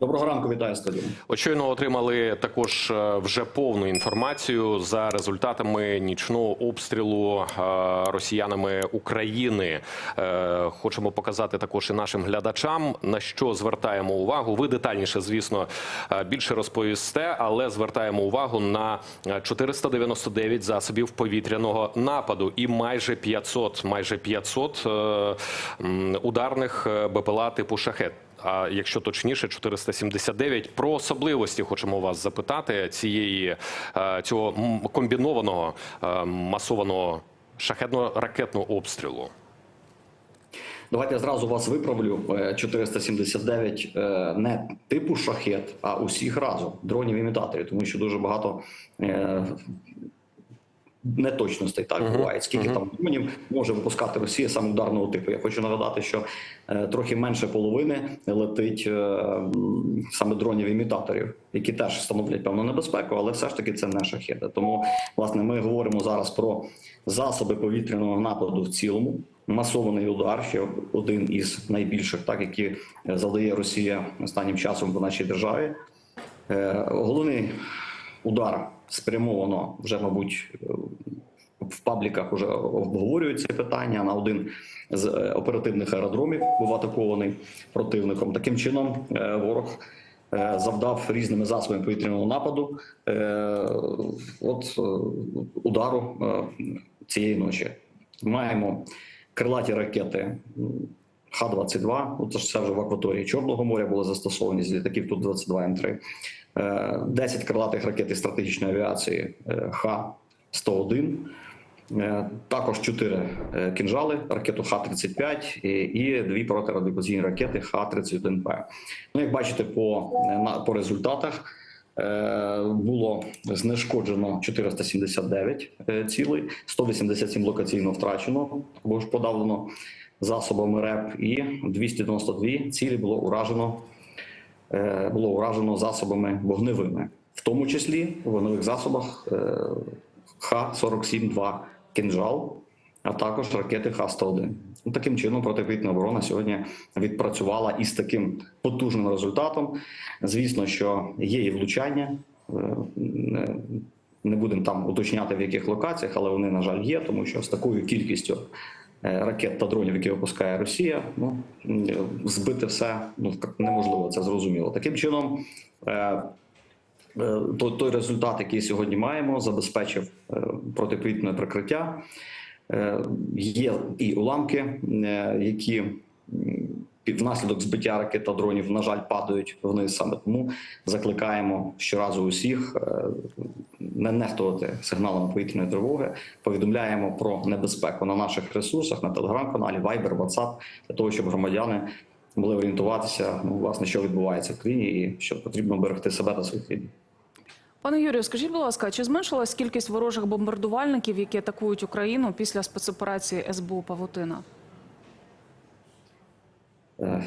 Доброго ранку, вітаю студію. Очойно отримали також е, вже повну інформацію за результатами нічного обстрілу е, росіянами України. Е, Хочемо показати також і нашим глядачам на що звертаємо увагу. Ви детальніше, звісно, більше розповісте, але звертаємо увагу на е, 499 засобів повітряного нападу і майже 500, майже 500 е, ударних БПЛА типу шахет. А якщо точніше, 479. Про особливості хочемо вас запитати цієї е, цього комбінованого е, масованого шахетно-ракетного обстрілу. Давайте я зразу вас виправлю. Е, 479 е, не типу шахет, а усіх разом дронів імітаторів, тому що дуже багато неточностей так буває. Скільки там дронів може випускати Росія саме ударного типу? Я хочу нагадати, що е, трохи менше половини летить е, саме дронів імітаторів, які теж становлять певну небезпеку, але все ж таки це не шахети. Тому власне ми говоримо зараз про засоби повітряного нападу в цілому. Масований удар, ще один із найбільших, так які е, завдає Росія останнім часом по нашій державі. Е, Головний удар спрямовано вже, мабуть, в пабліках вже обговорюють це питання на один з е, оперативних аеродромів, був атакований противником. Таким чином, е, ворог е, завдав різними засобами повітряного нападу от удару цієї ночі. Маємо крилаті ракети Х-22, ну, це вже в акваторії Чорного моря були застосовані з літаків Ту-22 М3. Е, 10 крилатих ракет стратегічної авіації е, Х-101. Е, Також 4 кінжали, ракету Х-35 і, дві протирадикаційні ракети Х-31П. Ну, як бачите, по, е, по результатах е, було знешкоджено 479 е, цілей, 187 локаційно втрачено або ж подавлено засобами РЕП, і 292 цілі було уражено е, було уражено засобами вогневими, в тому числі в вогневих засобах е, Х-47-2 «Кинжал», а також ракети Х-101. Ну, Таким чином, протиповітряна оборона сьогодні відпрацювала із таким потужним результатом. Звісно, що є і влучання. е, не- будемо там уточняти в яких локаціях, але вони, на жаль, є, тому що з такою кількістю е, ракет та дронів, які випускає Росія, ну збити все ну неможливо, це зрозуміло. Таким чином, е, е, той, той результат, який сьогодні маємо, забезпечив е, протиповітряне прикриття. Е, Є і уламки, е, які внаслідок збиття ракет та дронів, на жаль, падають вниз. Саме тому закликаємо щоразу усіх е, не нехтувати сигналами повітряної тривоги. Повідомляємо про небезпеку на наших ресурсах, на телеграм-каналі, Viber, WhatsApp, для того, щоб громадяни могли орієнтуватися, ну, власне, що відбувається в країні, і що потрібно берегти себе та своїх рідних. Пане Юрію, скажіть, будь ласка, чи зменшилась кількість ворожих бомбардувальників, які атакують Україну після спецоперації СБУ Павутина? Е,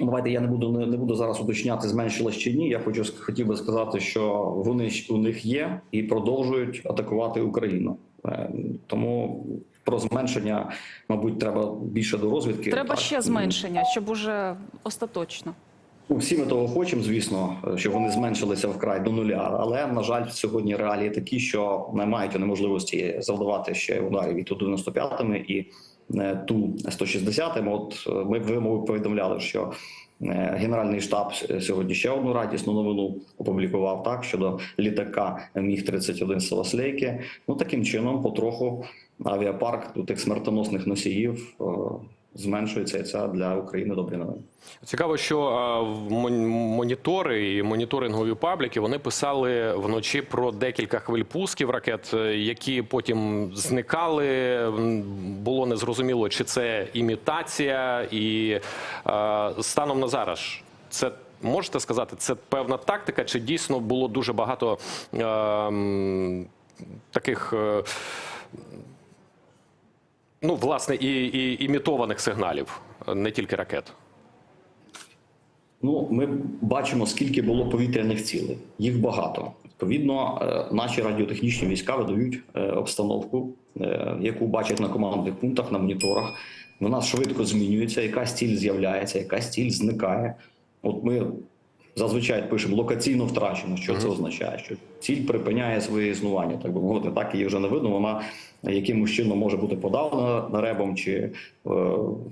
Давайте я не буду не, не буду зараз уточняти, зменшилось чи ні. Я хочу хотів би сказати, що вони у них є і продовжують атакувати Україну. Е, Тому про зменшення, мабуть, треба більше до розвідки. Треба Так. ще зменшення, щоб уже остаточно. Ну, всі ми того хочемо, звісно, щоб вони зменшилися вкрай до нуля. Але на жаль, сьогодні реалії такі, що не мають вони можливості завдавати ще ударів і ту 95 і е, ту 160 От е, ми ви повідомляли, що е, Генеральний штаб сьогодні ще одну радісну новину опублікував так щодо літака Міг 31 Саласлейки. Ну таким чином, потроху авіапарк тих смертоносних носіїв е, зменшується. І це для України добрі новини. Цікаво, що е, монітори і моніторингові пабліки вони писали вночі про декілька хвиль пусків ракет, е, які потім зникали. Було незрозуміло, чи це імітація, і е, станом на зараз це. Можете сказати, це певна тактика, чи дійсно було дуже багато таких, ну, власне, і, і імітованих сигналів, не тільки ракет? Ну, ми бачимо, скільки було повітряних цілей. Їх багато. Відповідно, е, наші радіотехнічні війська видають е, обстановку, е, яку бачать на командних пунктах, на моніторах. Вона швидко змінюється, якась ціль з'являється, якась ціль зникає. От ми зазвичай пишемо локаційно втрачено. Що це означає? Що ціль припиняє своє існування, так би мовити, так її вже не видно. Вона якимось чином може бути подавлена ребом, чи е,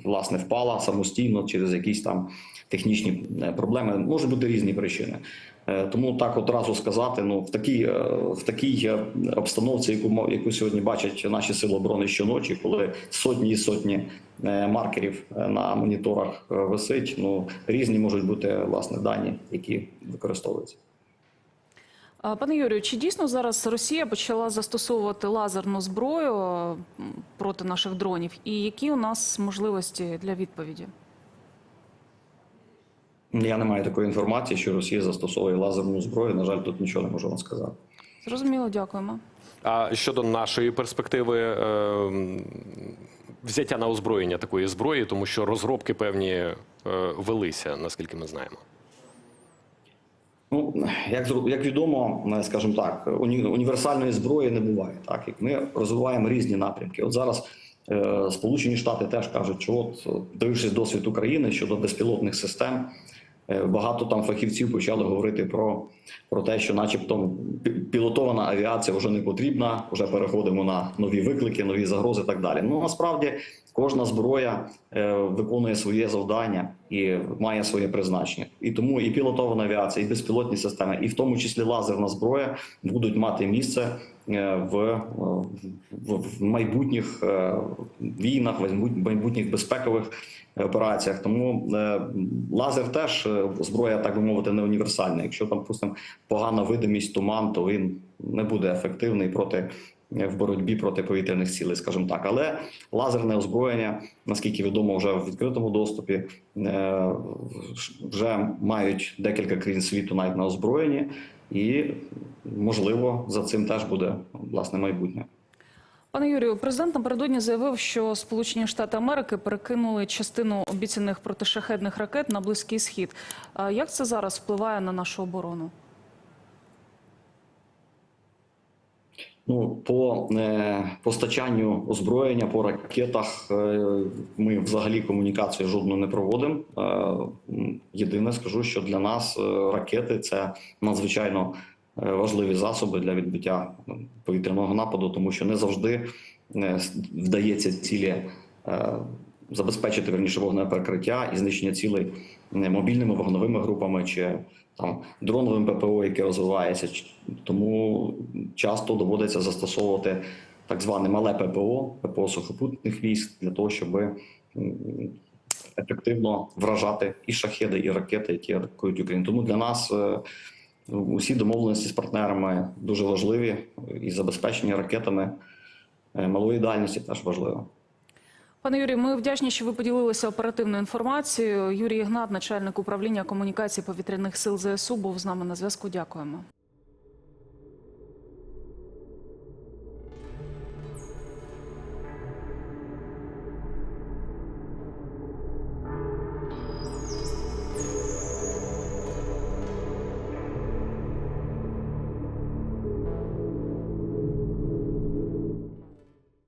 власне впала самостійно через якісь там технічні е, проблеми. Можуть бути різні причини. Е, Тому так одразу сказати, ну в такій в такій обстановці, яку яку сьогодні бачать наші сили оборони щоночі, коли сотні і сотні маркерів е, на моніторах е, висить. Ну різні можуть бути власне дані, які використовуються. Пане Юрію, чи дійсно зараз Росія почала застосовувати лазерну зброю проти наших дронів? І які у нас можливості для відповіді? Я не маю такої інформації, що Росія застосовує лазерну зброю. На жаль, тут нічого не можу вам сказати. Зрозуміло, дякуємо. А щодо нашої перспективи е, м, взяття на озброєння такої зброї, тому що розробки певні е, велися, наскільки ми знаємо. Ну як як відомо, е, скажімо так, уні- універсальної зброї не буває. Так як ми розвиваємо різні напрямки. От зараз е, Сполучені Штати теж кажуть, що от дивившись досвід України щодо безпілотних систем. Е, Багато там фахівців почали говорити про, про те, що, начебто, пі- пілотована авіація вже не потрібна, вже переходимо на нові виклики, нові загрози і так далі. Ну насправді кожна зброя е, виконує своє завдання і має своє призначення. І тому і пілотована авіація, і безпілотні системи, і в тому числі лазерна зброя будуть мати місце е, в, е, в, в майбутніх війнах, в майбутніх безпекових операціях. Тому лазер теж зброя, так би мовити, не універсальна. Якщо там, допустимо, погана видимість туман, то він не буде ефективний проти. В боротьбі проти повітряних цілей, скажімо так, але лазерне озброєння, наскільки відомо, вже в відкритому доступі е, вже мають декілька країн світу навіть на озброєнні, і можливо за цим теж буде власне майбутнє. Пане Юрію, президент напередодні заявив, що Сполучені Штати Америки перекинули частину обіцяних протишахедних ракет на Близький Схід. Як це зараз впливає на нашу оборону? Ну, по е, постачанню озброєння по ракетах е, ми взагалі комунікацію жодну не проводимо. Е, єдине скажу, що для нас е, ракети це надзвичайно е, важливі засоби для відбиття е, повітряного нападу, тому що не завжди е, вдається цілі е, забезпечити верніше вогневе перекриття і знищення цілей мобільними вогневими групами чи там дроновим ППО, яке розвивається. Тому часто доводиться застосовувати так зване мале ППО, ППО сухопутних військ, для того, щоб ефективно вражати і шахеди, і ракети, які атакують Україну. Тому для нас е, усі домовленості з партнерами дуже важливі, і забезпечення ракетами е, малої дальності теж важливо. Пане Юрію, ми вдячні, що ви поділилися оперативною інформацією. Юрій Ігнат, начальник управління комунікації повітряних сил ЗСУ, був з нами на зв'язку. Дякуємо.